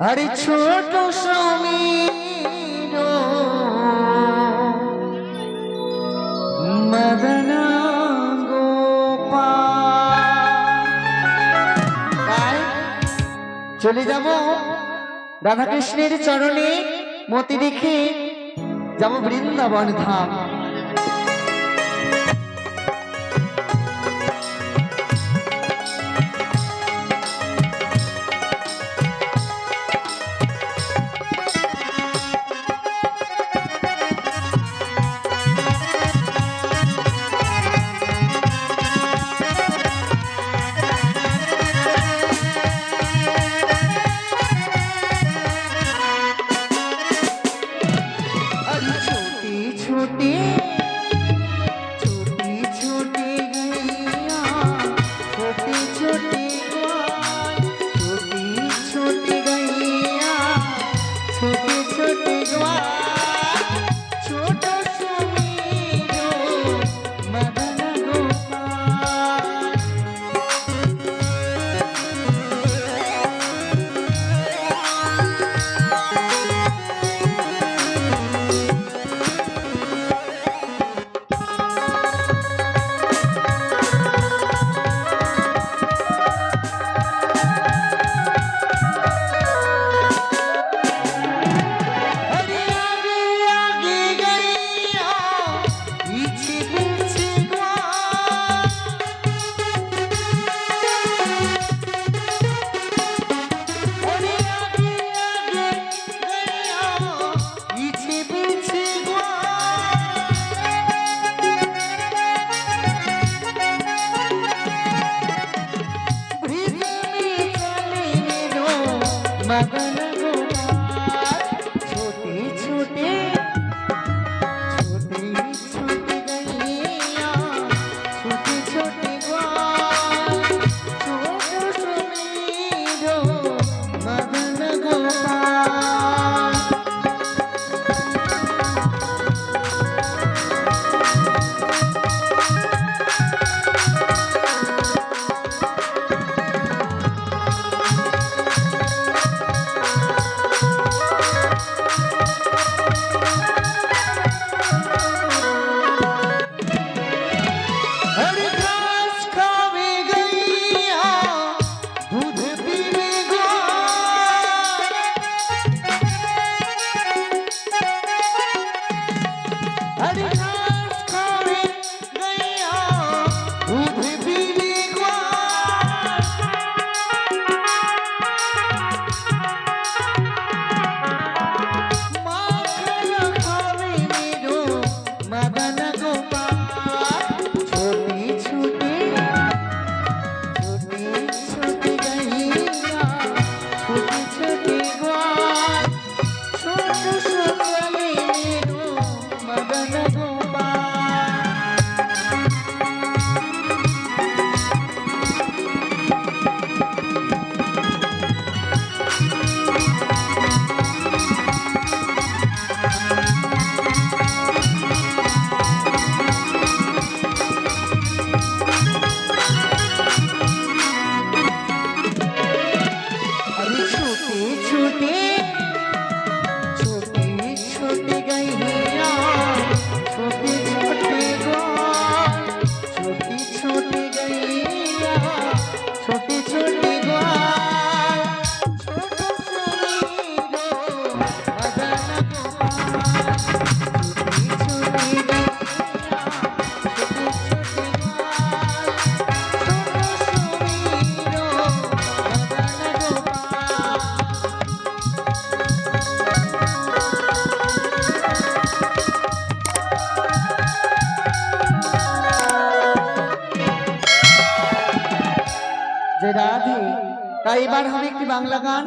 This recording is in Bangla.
আরে ছোট সমীর মদনা চলে যাব রাধাকৃষ্ণের চরণে মতি দেখে যাব বৃন্দাবন ধাম। dia. छूटे छूटे छूट गई है তাই এবার হবে একটি বাংলা গান।